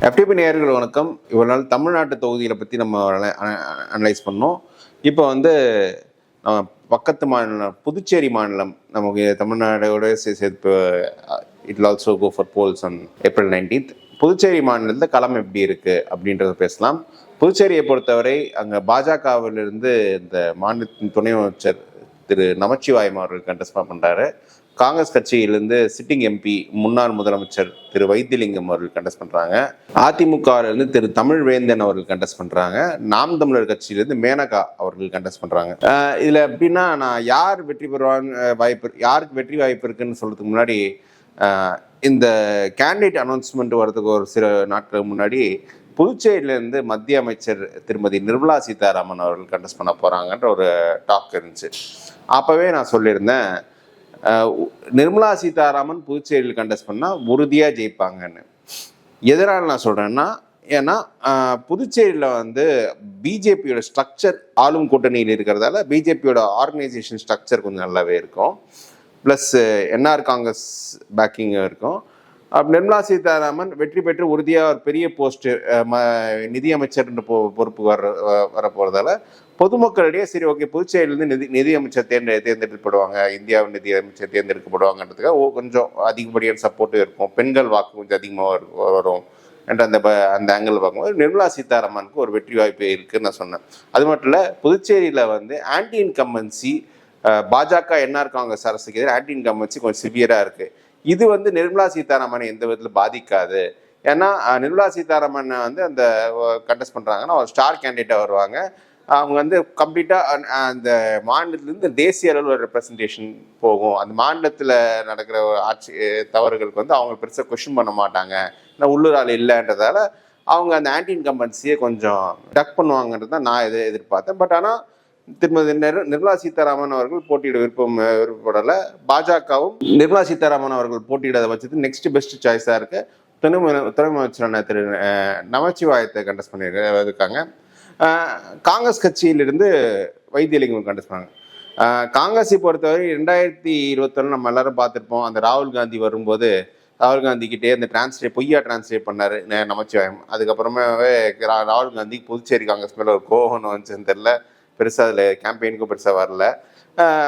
FTP நேயர்கள் வணக்கம். இவ்வளவு நாள் தமிழ்நாட்டு தொகுதிகளை பற்றி நம்ம அனலைஸ் பண்ணோம். இப்போ வந்து நம்ம பக்கத்து மாநிலம் புதுச்சேரி மாநிலம் நமக்கு தமிழ்நாடோட சே- சேர்த்து it also go for polls on April nineteenth Puducherry மாநிலத்தில் களம் எப்படி இருக்குது அப்படின்றத பேசலாம். புதுச்சேரியை பொறுத்தவரை அங்கே பாஜகவிலிருந்து இந்த மாநிலத்தின் துணை அமைச்சர் திரு நமச்சிவாயம் அவர்கள் கண்டஸ்பா பண்ணுறாரு காங்கிரஸ் கட்சியிலிருந்து சிட்டிங் எம்பி முன்னாள் முதலமைச்சர் திரு வைத்திலிங்கம் அவர்கள் கண்டஸ்ட் பண்ணுறாங்க அதிமுகவிலிருந்து திரு தமிழ்வேந்தன் அவர்கள் கண்டஸ்ட் பண்ணுறாங்க நாம் தமிழர் கட்சியிலேருந்து மேனகா அவர்கள் கண்டஸ்ட் பண்ணுறாங்க இதில் எப்படின்னா நான் யார் வெற்றி பெறுவான்னு வாய்ப்பு யாருக்கு வெற்றி வாய்ப்பு இருக்குன்னு சொல்கிறதுக்கு முன்னாடி இந்த கேண்டிடேட் அனௌன்ஸ்மெண்ட் வர்றதுக்கு ஒரு சில நாட்களுக்கு முன்னாடி புதுச்சேரியிலேருந்து மத்திய அமைச்சர் திருமதி நிர்மலா சீதாராமன் அவர்கள் கண்டஸ்ட் பண்ண போகிறாங்கன்ற ஒரு டாக் இருந்துச்சு. அப்போவே நான் சொல்லியிருந்தேன் நிர்மலா சீதாராமன் புதுச்சேரியில் கண்டஸ்ட் பண்ணால் உறுதியாக ஜெயிப்பாங்கன்னு. எதனால் நான் சொல்கிறேன்னா ஏன்னா புதுச்சேரியில் வந்து பிஜேபியோட ஸ்ட்ரக்சர் ஆளும் கூட்டணியில் இருக்கிறதால பிஜேபியோட ஆர்கனைசேஷன் ஸ்ட்ரக்சர் கொஞ்சம் நல்லாவே இருக்கும். ப்ளஸ் என்ஆர் காங்கிரஸ் பேக்கிங் இருக்கும். நிர்மலா சீதாராமன் வெற்றி பெற்று உறுதியாக ஒரு பெரிய போஸ்ட் நிதியமைச்சர் பொ பொறுப்பு வர வ- வர போகிறதால பொதுமக்களிடையே சரி ஓகே புதுச்சேரியிலேருந்து நிதி நிதியமைச்சர் தேர்ந்த தேர்ந்தெடுக்கப்படுவாங்க. இந்தியாவின் நிதியமைச்சர் தேர்ந்தெடுக்கப்படுவாங்கன்றதுக்காக ஓ கொஞ்சம் அதிகப்படியான சப்போர்ட்டும் இருக்கும். பெண்கள் வாக்கு கொஞ்சம் அதிகமாக வரும் என்ற அந்த ப- அந்த ஆங்கிள் பார்க்கும்போது நிர்மலா சீதாராமனுக்கு ஒரு வெற்றி வாய்ப்பு இருக்குன்னு நான் சொன்னேன். அது மட்டும் இல்லை புதுச்சேரியில் வந்து anti incumbency Bajaka NR Congress அரசுக்கு எதிராக ஆன்டி இன்கம்பன்சி கொஞ்சம் சிவியராக இருக்குது இது வந்து நிர்மலா சீதாராமனை எந்த விதத்தில் பாதிக்காது. ஏன்னா நிர்மலா சீதாராமனை வந்து அந்த கண்டெஸ்ட் பண்ணுறாங்கன்னா ஒரு ஸ்டார் கேண்டிடேட்டாக வருவாங்க. அவங்க வந்து கம்ப்ளீட்டாக அந்த மாநிலத்திலேருந்து தேசிய அளவில் ஒரு ரெப்ரசன்டேஷன் போகும். அந்த மாநிலத்தில் நடக்கிற ஆட்சி தவறுகளுக்கு வந்து அவங்க பெருசாக கொஷின் பண்ண மாட்டாங்க. ஏன்னா உள்ளூர் ஆள் இல்லைன்றதால அவங்க அந்த ஆன்டி இன்கம்பன்சியை கொஞ்சம் டக் பண்ணுவாங்கன்றது தான் நான் எதிர் எதிர்பார்த்தேன். பட் ஆனால் திருமதி நிர்மலா சீதாராமன் அவர்கள் போட்டியிட விருப்பம் விருப்பப்படலை. பாஜகவும் நிர்மலா சீதாராமன் அவர்கள் போட்டியிடாத பட்சத்து நெக்ஸ்ட் பெஸ்ட் சாய்ஸாக இருக்கு. துணை துணை அமைச்சரான திரு நமச்சிவாயத்தை கண்டஸ்ட் பண்ணியிருக்காங்க காங்கிரஸ் கட்சியிலிருந்து வைத்தியலிங்கம் கண்டஸ்ட் பண்ணாங்க. காங்கிரஸை பொறுத்தவரை ரெண்டாயிரத்தி இருபத்தொன்னு நம்ம எல்லாரும் பார்த்துருப்போம். அந்த ராகுல் காந்தி வரும்போது ராகுல் காந்திக்கிட்டே அந்த டிரான்ஸ்லேட் பொய்யா டிரான்ஸ்லேட் பண்ணார் நமச்சிவாயம். அதுக்கப்புறமாவே ராகுல் காந்தி புதுச்சேரி காங்கிரஸ் மேலே ஒரு கோபம் வந்துச்சுன்னு தெரில பெருசாக அதில் கேம்பெயினுக்கும் பெருசாக வரல.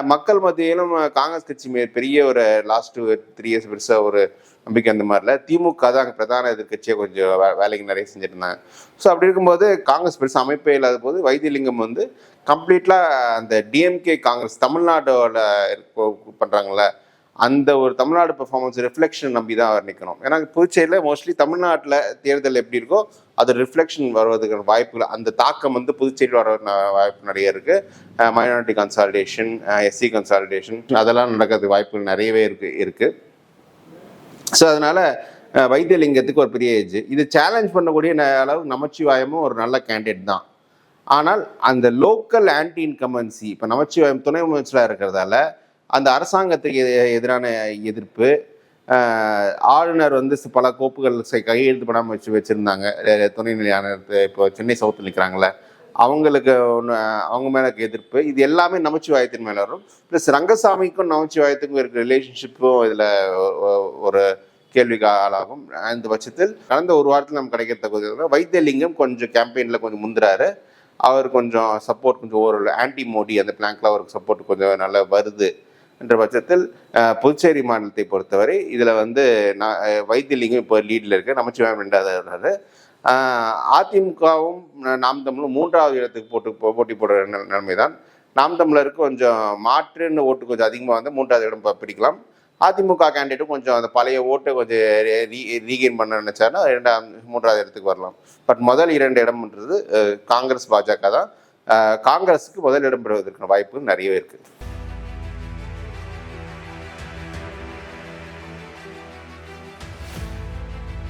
மக்கள் மத்தியிலும் காங்கிரஸ் கட்சி பெரிய ஒரு லாஸ்ட் த்ரீ இயர்ஸ் பெருசாக ஒரு நம்பிக்கை அந்த மாதிரில திமுக தான் பிரதான எதிர்கட்சியை கொஞ்சம் வே- வேலைக்கு நிறைய செஞ்சுருந்தாங்க ஸோ அப்படி இருக்கும்போது காங்கிரஸ் பெருசாக அமைப்பே இல்லாத போது வைத்தியலிங்கம் வந்து கம்ப்ளீட்டாக அந்த டிஎம்கே காங்கிரஸ் தமிழ்நாட்டோட பண்ணுறாங்களே அந்த ஒரு தமிழ்நாடு பெர்ஃபார்மன்ஸ் ரிஃப்ளெக்ஷன் நம்பி தான் அவர் நிற்கணும் ஏன்னா புதுச்சேரியில் மோஸ்ட்லி தமிழ்நாட்டில் தேர்தல் எப்படி இருக்கோ அது ரிஃப்ளெக்ஷன் வருவதற்கான வாய்ப்புகள் அந்த தாக்கம் வந்து புதுச்சேரியில் வர வாய்ப்பு நிறைய இருக்குது மைனாரிட்டி கன்சாலிடேஷன் எஸ்சி கன்சாலிடேஷன் அதெல்லாம் நடக்கிறதுக்கு வாய்ப்புகள் நிறையவே இருக்கு இருக்குது ஸோ அதனால் வைத்தியலிங்கத்துக்கு ஒரு பெரிய ஏஜ் இது சேலஞ்ச் பண்ணக்கூடிய அளவு நமச்சிவாயமும் ஒரு நல்ல கேண்டிடேட் தான். ஆனால் அந்த லோக்கல் ஆன்டி இன்கமன்சி இப்போ நமச்சிவாயம் துணை அமைச்சராக இருக்கிறதால அந்த அரசாங்கத்துக்கு எதிரான எதிர்ப்பு ஆளுநர் வந்து பல கோப்புகள் கையெழுத்து பண்ணாமல் வச்சு வச்சுருந்தாங்க. துணைநிலை ஆளுநர் இப்போ சென்னை சவுத்தில் நிற்கிறாங்களே அவங்களுக்கு ஒன்று அவங்க மேலே எதிர்ப்பு இது எல்லாமே நமச்சிவாயத்தின் மேலே வரும். ப்ளஸ் ரங்கசாமிக்கும் நமச்சிவாயத்துக்கும் இருக்கிற ரிலேஷன்ஷிப்பும் இதில் ஒரு கேள்விக்கு ஆளாகும். அந்த பட்சத்தில் கடந்த ஒரு வாரத்தில் நம்ம கிடைக்கிற தகுதி வைத்தியலிங்கம் கொஞ்சம் கேம்பெயினில் கொஞ்சம் முந்துறாரு. அவர் கொஞ்சம் சப்போர்ட் கொஞ்சம் ஓரளவு ஆன்டி மோடி அந்த பிளாங்க்ல அவருக்கு சப்போர்ட் கொஞ்சம் நல்லா வருது. என்ற பட்சத்தில் புதுச்சேரி மாநிலத்தை பொறுத்தவரை இதில் வந்து நான் வைத்தியலிங்கம் இப்போ லீடில் இருக்கு. நமச்சிவாயம் ரெண்டாவது வர்றாரு அதிமுகவும் நாம் தமிழும் மூன்றாவது இடத்துக்கு போட்டு போட்டி போடுற நில- நிலைமைதான். நாம் தமிழருக்கு கொஞ்சம் மாற்றுன்னு ஓட்டு கொஞ்சம் அதிகமாக வந்து மூன்றாவது இடம் பிடிக்கலாம். அதிமுக கேண்டிடேட்டும் கொஞ்சம் அந்த பழைய ஓட்டை கொஞ்சம் ரீகெயின் பண்ண நினச்சாருன்னா இரண்டாம் மூன்றாவது இடத்துக்கு வரலாம். பட் முதல் இரண்டு இடம்ன்றது காங்கிரஸ் பாஜக தான். காங்கிரஸுக்கு முதல் இடம் பெறுவதற்கான வாய்ப்பு நிறையவே இருக்குது